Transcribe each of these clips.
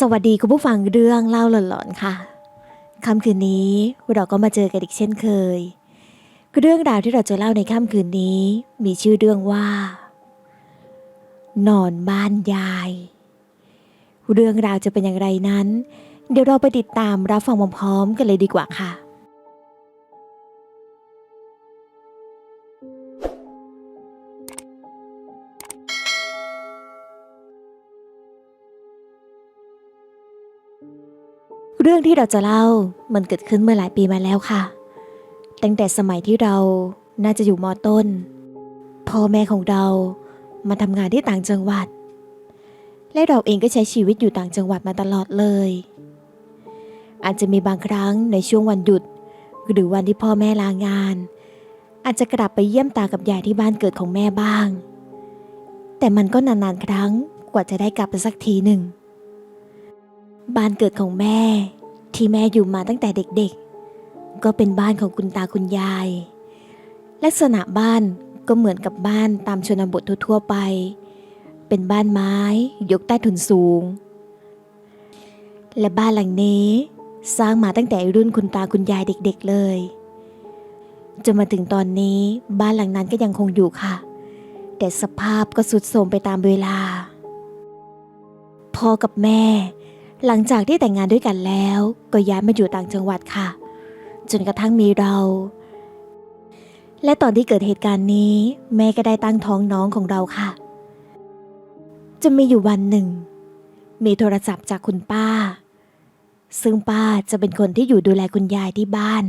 สวัสดีคุณผู้ฟังเรื่องเล่าหลอนๆค่ะค่ำคืนนี้เราก็มาเจอกันอีกเช่นเคย เรื่องราวที่เราจะเล่าในค่ำคืนนี้ มีชื่อเรื่องว่า นอนบ้านยาย เรื่องราวจะเป็นอย่างไรนั้น เดี๋ยวเราไปติดตามรับฟังพร้อมๆกันเลยดีกว่าค่ะ เรื่องที่เราจะเล่ามันเกิดขึ้นเมื่อหลายปีมาแล้วค่ะ ตั้งแต่สมัยที่เราน่าจะอยู่มอต้น พ่อแม่ของเรามาทำงานที่ต่างจังหวัด และเราเองก็ใช้ชีวิตอยู่ต่างจังหวัดมาตลอดเลย อาจจะมีบางครั้งในช่วงวันหยุด หรือวันที่พ่อแม่ลางาน อาจจะกลับไปเยี่ยมตากับยายที่บ้านเกิดของแม่บ้าง แต่มันก็นานๆครั้งกว่าจะได้กลับไปสักทีหนึ่ง บ้านเกิดของแม่ ที่แม่อยู่มาตั้งแต่เด็กๆ ก็เป็นบ้านของคุณตาคุณยาย ลักษณะบ้านก็เหมือนกับบ้านตามชนบททั่วๆไป เป็นบ้านไม้ยกใต้ถุนสูง และบ้านหลังนี้สร้างมาตั้งแต่รุ่นคุณตาคุณยายเด็ก ๆเลย จนมาถึงตอนนี้บ้านหลังนั้นก็ยังคงอยู่ค่ะ แต่สภาพก็สุดโทรมไปตามเวลา พ่อกับแม่ หลังจากที่แต่งงานด้วยกันแล้ว ก็ย้ายมาอยู่ต่างจังหวัดค่ะ จนกระทั่งมีเรา และตอนที่เกิดเหตุการณ์นี้ แม่ก็ได้ตั้งท้องน้องของเราค่ะ จะมีอยู่วันหนึ่ง มีโทรศัพท์จากคุณป้า ซึ่งป้าจะเป็นคนที่อยู่ดูแลคุณยายที่บ้าน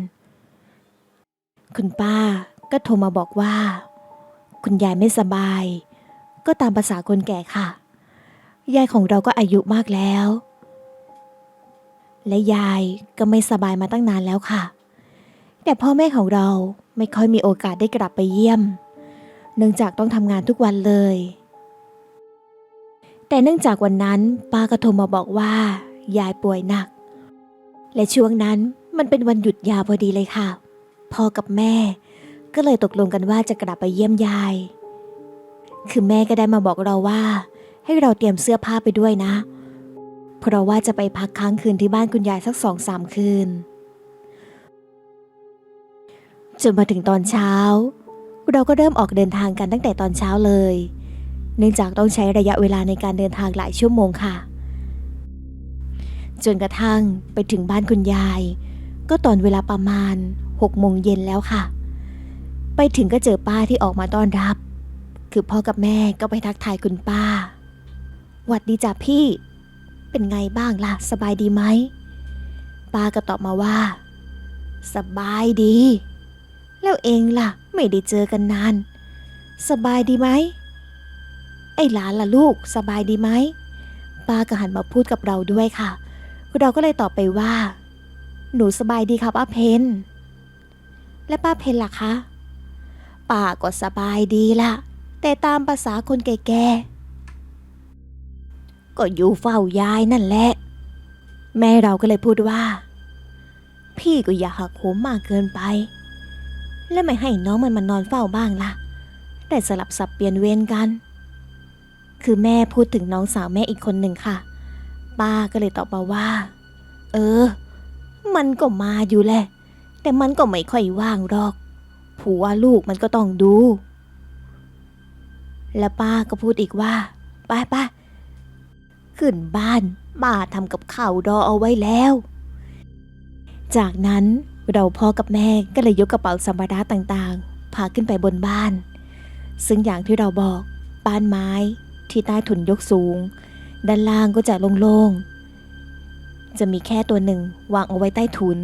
คุณป้าก็โทรมาบอกว่า คุณยายไม่สบาย ก็ตามภาษาคนแก่ค่ะ ยายของเราก็อายุมากแล้ว และยายก็ไม่สบายมาตั้งนานแล้วค่ะ แต่พ่อแม่ของเราไม่ค่อยมีโอกาสได้กลับไปเยี่ยม เนื่องจากต้องทำงานทุกวันเลย แต่เนื่องจากวันนั้นป้าก็โทรมาบอกว่า ยายป่วยหนัก และช่วงนั้นมันเป็นวันหยุดยาวพอดีเลยค่ะ พ่อกับแม่ก็เลยตกลงกันว่าจะกลับไปเยี่ยมยาย คือแม่ก็ได้มาบอกเราว่า ให้เราเตรียมเสื้อผ้าไปด้วยนะเเพราะว่าจะไปพักค้างคืนที่บ้านคุณยายสักสองสามคืน จนมาถึงตอนเช้า เราก็เริ่มออกเดินทางกันตั้งแต่ตอนเช้าเลย เนื่องจากต้องใช้ระยะเวลาในการเดินทางหลายชั่วโมงค่ะ จนกระทั่งไปถึงบ้านคุณยาย ก็ตอนเวลาประมาณหกโมงเย็นแล้วค่ะ ไปถึงก็เจอป้าที่ออกมาต้อนรับ คือพ่อกับแม่ก็ไปทักทายคุณป้าหวัดดีจ้ะพี่ เป็นไงบ้างล่ะ สบายดีไหมป้าก็ตอบมาว่า สบายดี แล้วเองล่ะ ไม่ได้เจอกันนาน สบายดีไหมไอ้หลานล่ะลูกสบายดีไหมป้าก็หันมาพูดกับเราด้วยค่ะ เราก็เลยตอบไปว่า หนูสบายดีครับป้าเพนและป้าเพนล่ะคะป้าก็สบายดีล่ะแต่ตามภาษาคนแก่ๆ ก็อยู่เฝ้ายายนั่นแหละ แม่เราก็เลยพูดว่า พี่ก็อย่าหักโหมมากเกินไป และไม่ให้น้องมันมานอนเฝ้าบ้างล่ะแต่สลับสับเปลี่ยนเวรกัน คือแม่พูดถึงน้องสาวแม่อีกคนหนึ่งค่ะ ป้าก็เลยตอบมาว่า เออ มันก็มาอยู่แหละ แต่มันก็ไม่ค่อยว่างหรอกผัวลูกมันก็ต้องดู และป้าก็พูดอีกว่าไปไป ขึ้นบ้านมาทำกับข้าวรอเอาไว้แล้ว จากนั้นเราพ่อกับแม่ก็เลยยกกระเป๋าสัมภาระต่างๆ พาขึ้นไปบนบ้าน ซึ่งอย่างที่เราบอก บ้านไม้ที่ใต้ถุนยกสูง ด้านล่างก็จะโล่งๆ จะมีแค่ตัวหนึ่งวางเอาไว้ใต้ถุน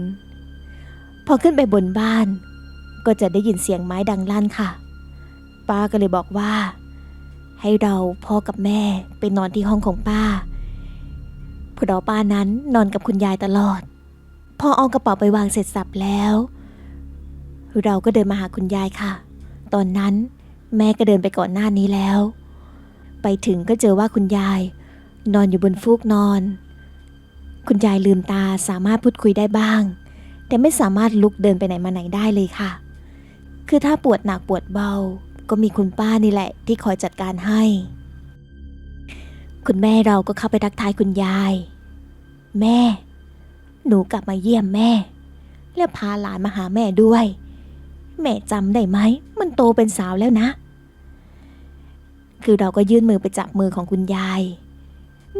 พอขึ้นไปบนบ้าน ก็จะได้ยินเสียงไม้ดังลั่นค่ะ ป้าก็เลยบอกว่า ให้เราพ่อกับแม่ไปนอนที่ห้องของป้าเพราะป้านั้นนอนกับคุณยายตลอด พอเอากระเป๋าไปวางเสร็จสับแล้ว เราก็เดินมาหาคุณยายค่ะ ตอนนั้นแม่ก็เดินไปก่อนหน้านี้แล้ว ไปถึงก็เจอว่าคุณยาย นอนอยู่บนฟูกนอน คุณยายลืมตาสามารถพูดคุยได้บ้าง แต่ไม่สามารถลุกเดินไปไหนมาไหนได้เลยค่ะ คือถ้าปวดหนักปวดเบา ก็มีคุณป้านี่แหละ ที่คอยจัดการให้ คุณแม่เราก็เข้าไปทักทายคุณยาย แม่ หนูกลับมาเยี่ยมแม่ แล้วพาหลานมาหาแม่ด้วย แม่จำได้ไหม มันโตเป็นสาวแล้วนะ คือเราก็ยื่นมือไปจับมือของคุณยาย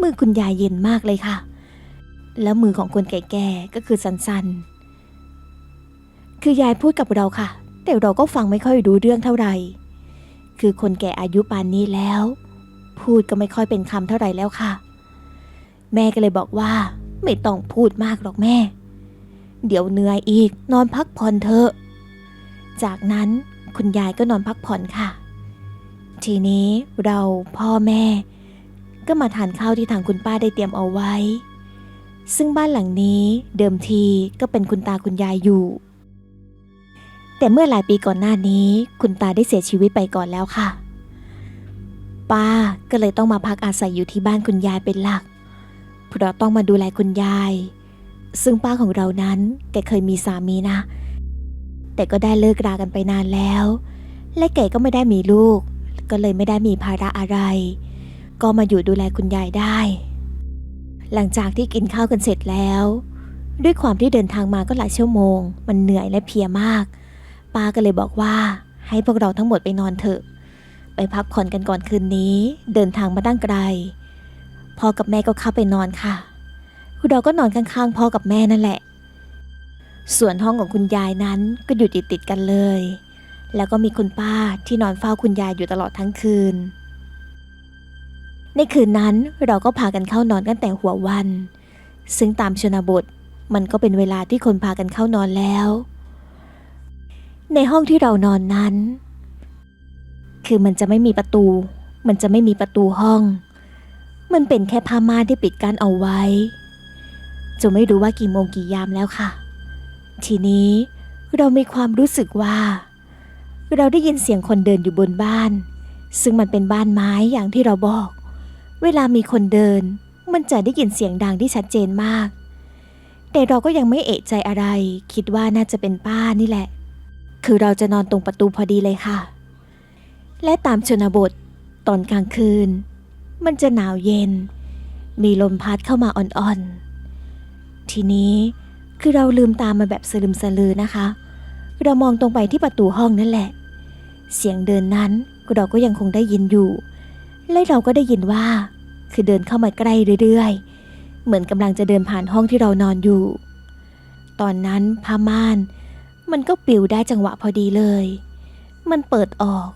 มือคุณยายเย็นมากเลยค่ะ แล้วมือของคนแก่ๆก็คือสันๆ คือยายพูดกับเราค่ะแต่เราก็ฟังไม่ค่อยรู้เรื่องเท่าไหร่ คือคนแก่อายุปานนี้แล้ว พูดก็ไม่ค่อยเป็นคำเท่าไหร่แล้วค่ะ แม่ก็เลยบอกว่า ไม่ต้องพูดมากหรอกแม่ เดี๋ยวเหนื่อยอีกนอนพักผ่อนเถอะ จากนั้นคุณยายก็นอนพักผ่อนค่ะ ทีนี้เราพ่อแม่ ก็มาทานข้าวที่ทางคุณป้าได้เตรียมเอาไว้ ซึ่งบ้านหลังนี้เดิมทีก็เป็นคุณตาคุณยายอยู่ แต่เมื่อหลายปีก่อนหน้านี้ คุณตาได้เสียชีวิตไปก่อนแล้วค่ะ ป้าก็เลยต้องมาพักอาศัยอยู่ที่บ้านคุณยายเป็นหลัก เพราะต้องมาดูแลคุณยาย ซึ่งป้าของเรานั้นแกเคยมีสามีนะ แต่ก็ได้เลิกรากันไปนานแล้ว และแกก็ไม่ได้มีลูก ก็เลยไม่ได้มีภาระอะไร ก็มาอยู่ดูแลคุณยายได้ หลังจากที่กินข้าวกันเสร็จแล้วด้วยความที่เดินทางมาก็หลายชั่วโมง มันเหนื่อยและเพลียมาก ป้าก็เลยบอกว่า ให้พวกเราทั้งหมดไปนอนเถอะ ไปพักผ่อนกันก่อนคืนนี้ เดินทางมาตั้งไกล พ่อกับแม่ก็เข้าไปนอนค่ะเราก็นอนข้างๆพ่อกับแม่นั่นแหละ ส่วนห้องของคุณยายนั้นก็อยู่ติดติดๆกันเลย แล้วก็มีคุณป้าที่นอนเฝ้าคุณยายอยู่ตลอดทั้งคืน ในคืนนั้นเราก็พากันเข้านอนกันแต่หัววัน ซึ่งตามชนบทมันก็เป็นเวลาที่คนพากันเข้านอนแล้ว ในห้องที่เรานอนนั้น คือมันจะไม่มีประตู มันจะไม่มีประตูห้อง มันเป็นแค่ผ้าม่านที่ปิดกั้นเอาไว้จะไม่รู้ว่ากี่โมงกี่ยามแล้วค่ะ ทีนี้เรามีความรู้สึกว่า เราได้ยินเสียงคนเดินอยู่บนบ้าน ซึ่งมันเป็นบ้านไม้อย่างที่เราบอก เวลามีคนเดิน มันจะได้ยินเสียงดังที่ชัดเจนมาก แต่เราก็ยังไม่เอะใจอะไร คิดว่าน่าจะเป็นป้านี่แหละ คือเราจะนอนตรงประตูพอดีเลยค่ะ และตามชนบท ตอนกลางคืน มันจะหนาวเย็น มีลมพัดเข้ามาอ่อนๆ ทีนี้คือเราลืมตามมาแบบสลืมสลือนะคะ เรามองตรงไปที่ประตูห้องนั่นแหละ เสียงเดินนั้นเราก็ยังคงได้ยินอยู่ และเราก็ได้ยินว่า คือเดินเข้ามาใกล้เรื่อยๆ เหมือนกำลังจะเดินผ่านห้องที่เรานอนอยู่ ตอนนั้นผ้าม่าน มันก็ปลิวได้จังหวะพอดีเลย มันเปิดออก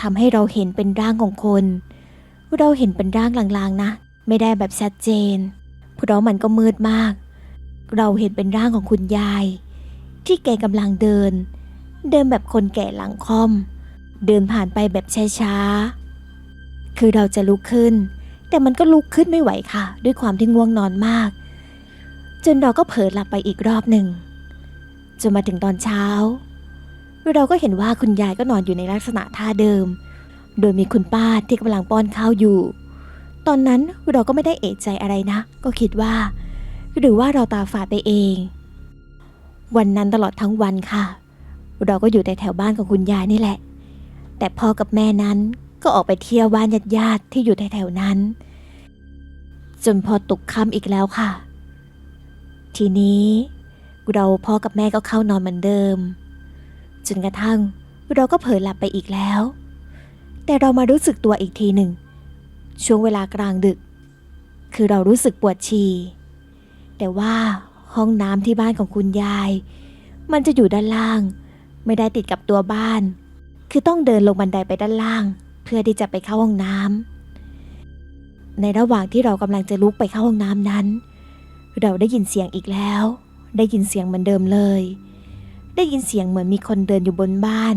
ทำให้เราเห็นเป็นร่างของคน เราเห็นเป็นร่างลางๆนะ ไม่ได้แบบชัดเจน เพราะมันก็มืดมาก เราเห็นเป็นร่างของคุณยาย ที่แกกำลังเดิน เดินแบบคนแก่หลังคอม เดินผ่านไปแบบช้าๆ คือเราจะลุกขึ้น แต่มันก็ลุกขึ้นไม่ไหวค่ะ ด้วยความที่ง่วงนอนมาก จนเราก็เผลอหลับไปอีกรอบหนึ่ง จนมาถึงตอนเช้า เราก็เห็นว่าคุณยายก็นอนอยู่ในลักษณะท่าเดิม โดยมีคุณป้าที่กำลังป้อนข้าวอยู่ ตอนนั้นเราก็ไม่ได้เอะใจอะไรนะ ก็คิดว่า หรือว่าเราตาฝาดไปเอง วันนั้นตลอดทั้งวันค่ะ เราก็อยู่ในแถวบ้านของคุณยายนี่แหละ แต่พ่อกับแม่นั้นก็ออกไปเที่ยวบ้านญาติๆที่อยู่แถวๆนั้น จนพอตกค่ำอีกแล้วค่ะ ทีนี้ เราพ่อกับแม่ก็เข้านอนเหมือนเดิม จนกระทั่งเราก็เผลอหลับไปอีกแล้ว แต่เรามารู้สึกตัวอีกทีหนึ่ง ช่วงเวลากลางดึก คือเรารู้สึกปวดฉี่แต่ว่าห้องน้ำที่บ้านของคุณยาย มันจะอยู่ด้านล่าง ไม่ได้ติดกับตัวบ้าน คือต้องเดินลงบันไดไปด้านล่าง เพื่อที่จะไปเข้าห้องน้ำในระหว่างที่เรากำลังจะลุกไปเข้าห้องน้ำนั้น เราได้ยินเสียงอีกแล้ว ได้ยินเสียงเหมือนเดิมเลย ได้ยินเสียงเหมือนมีคนเดินอยู่บนบ้าน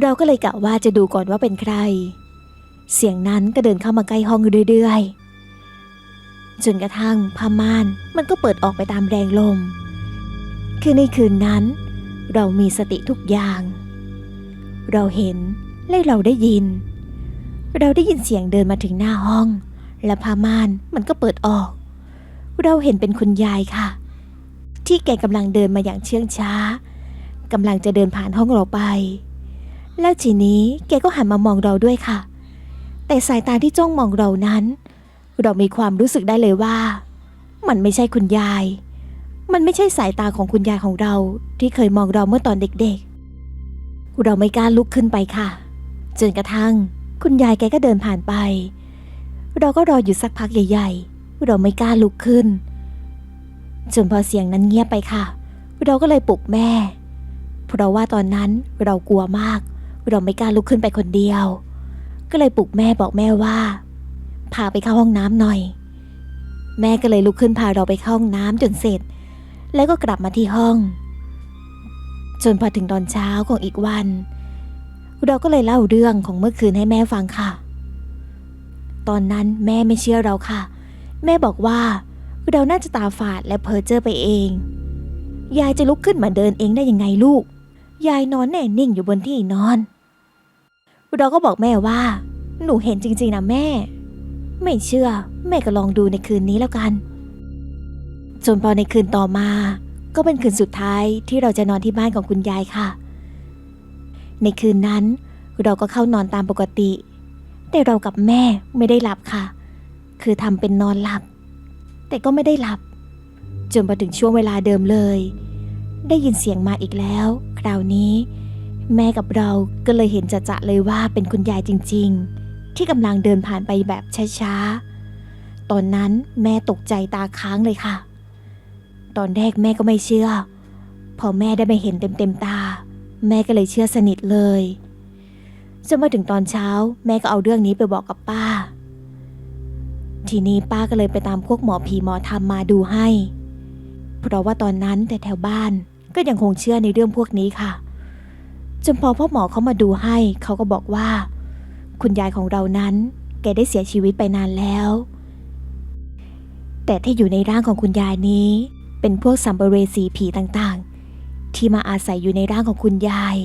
เราก็เลยกะว่าจะดูก่อนว่าเป็นใคร เสียงนั้นก็เดินเข้ามาใกล้ห้องเรื่อยๆ จนกระทั่งผ้าม่านมันก็เปิดออกไปตามแรงลม คือในคืนนั้น เรามีสติทุกอย่าง เราเห็นและเราได้ยิน เราได้ยินเสียงเดินมาถึงหน้าห้อง และผ้าม่านมันก็เปิดออก เราเห็นเป็นคุณยายค่ะ ที่แกกำลังเดินมาอย่างเชื่องช้ากำลังจะเดินผ่านห้องเราไป แล้วทีนี้แกก็หันมามองเราด้วยค่ะ แต่สายตาที่จ้องมองเรานั้น เรามีความรู้สึกได้เลยว่า มันไม่ใช่คุณยาย มันไม่ใช่สายตาของคุณยายของเราที่เคยมองเราเมื่อตอนเด็กๆ เราไม่กล้าลุกขึ้นไปค่ะ จนกระทั่ง คุณยายแกก็เดินผ่านไป เราก็รออยู่สักพักใหญ่ ๆ เราไม่กล้าลุกขึ้น จนพอเสียงนั้นเงียบไปค่ะ เราก็เลยปลุกแม่ เพราะว่าตอนนั้นเรากลัวมาก เราไม่กล้าลุกขึ้นไปคนเดียว ก็เลยปลุกแม่บอกแม่ว่า พาไปเข้าห้องน้ำหน่อย แม่ก็เลยลุกขึ้นพาเราไปเข้าห้องน้ำจนเสร็จ แล้วก็กลับมาที่ห้อง จนพอถึงตอนเช้าของอีกวัน เราก็เลยเล่าเรื่องของเมื่อคืนให้แม่ฟังค่ะ ตอนนั้นแม่ไม่เชื่อเราค่ะ แม่บอกว่า เราน่าจะตาฝาดและเพ้อเจ้อไปเอง ยายจะลุกขึ้นมาเดินเองได้ยังไงลูก ยายนอนแน่นิ่งอยู่บนที่นอน เราก็บอกแม่ว่า หนูเห็นจริงๆนะแม่ ไม่เชื่อ แม่ก็ลองดูในคืนนี้แล้วกัน จนพอในคืนต่อมา ก็เป็นคืนสุดท้ายที่เราจะนอนที่บ้านของคุณยายค่ะ ในคืนนั้นเราก็เข้านอนตามปกติ แต่เรากับแม่ไม่ได้หลับค่ะ คือทำเป็นนอนหลับ แต่ก็ไม่ได้หลับ จนมาถึงช่วงเวลาเดิมเลย ได้ยินเสียงมาอีกแล้ว คราวนี้ แม่กับเราก็เลยเห็นจะจะๆเลยว่าเป็นคุณยายจริง ๆ ที่กำลังเดินผ่านไปแบบช้าๆ ตอนนั้นแม่ตกใจตาค้างเลยค่ะ ตอนแรกแม่ก็ไม่เชื่อ พอแม่ได้ไปเห็นเต็มๆตา แม่ก็เลยเชื่อสนิทเลยจนมาถึงตอนเช้า แม่ก็เอาเรื่องนี้ไปบอกกับป้า ทีนี้ป้าก็เลยไปตามพวกหมอผีหมอธรรมมาดูให้ เพราะว่าตอนนั้นแต่แถวบ้านก็ยังคงเชื่อในเรื่องพวกนี้ค่ะ จนพอพ่อหมอเขามาดูให้เขาก็บอกว่า คุณยายของเรานั้น แกได้เสียชีวิตไปนานแล้ว แต่ที่อยู่ในร่างของคุณยายนี้ เป็นพวกสัมภเวสีผีต่างๆ ที่มาอาศัยอยู่ในร่างของคุณยาย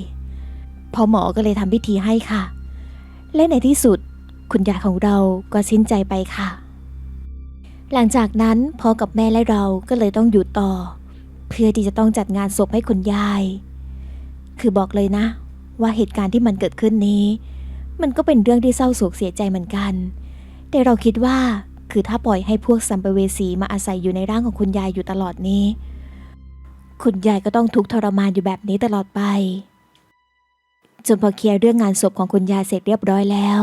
พอหมอก็เลยทำพิธีให้ค่ะ และในที่สุดคุณยายของเราก็สิ้นใจไปค่ะ หลังจากนั้นพ่อกับแม่และเราก็เลยต้องอยู่ต่อ เพื่อที่จะต้องจัดงานศพให้คุณยาย คือบอกเลยนะ ว่าเหตุการณ์ที่มันเกิดขึ้นนี้ มันก็เป็นเรื่องที่เศร้าโศกเสียใจเหมือนกัน แต่เราคิดว่าคือถ้าปล่อยให้พวกสัมภเวสีมาอาศัยอยู่ในร่างของคุณยายอยู่ตลอดนี้ คุณยายก็ต้องทุกข์ทรมานอยู่แบบนี้ตลอดไปจนพอเคลียร์เรื่องงานศพของคุณยายเสร็จเรียบร้อยแล้ว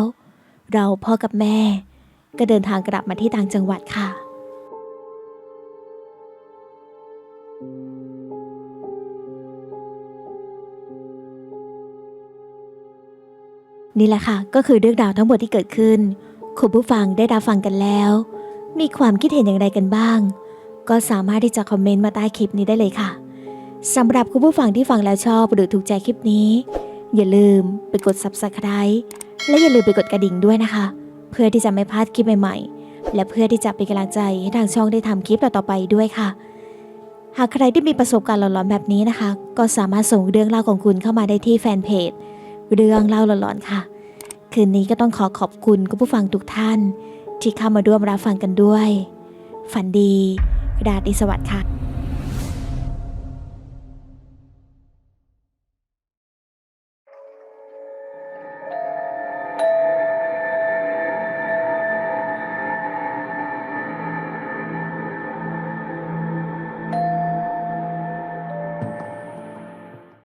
เราพ่อกับแม่ ก็เดินทางกลับมาที่ต่างจังหวัดค่ะ นี่แหละค่ะ ก็คือเรื่องราวทั้งหมดที่เกิดขึ้น คุณผู้ฟังได้รับฟังกันแล้ว มีความคิดเห็นอย่างไรกันบ้าง ก็สามารถที่จะคอมเมนต์มาใต้คลิปนี้ได้เลยค่ะสำหรับคุณผู้ฟังที่ฟังแล้วชอบหรือถูกใจคลิปนี้ อย่าลืมไปกด subscribe และอย่าลืมไปกดกระดิ่งด้วยนะคะ เพื่อที่จะไม่พลาดคลิปใหม่ๆ และเพื่อที่จะเป็นกำลังใจให้ทางช่องได้ทำคลิปต่อๆไปด้วยค่ะ หากใครที่มีประสบการณ์หลอนๆแบบนี้นะคะ ก็สามารถส่งเรื่องเล่าของคุณเข้ามาได้ที่แฟนเพจเรื่องเล่าหลอนๆค่ะ คืนนี้ก็ต้องขอขอบคุณคุณผู้ฟังทุกท่าน ที่เข้ามาร่วมรับฟังกันด้วย ฝันดี ราตรีสวัสดิ์ค่ะ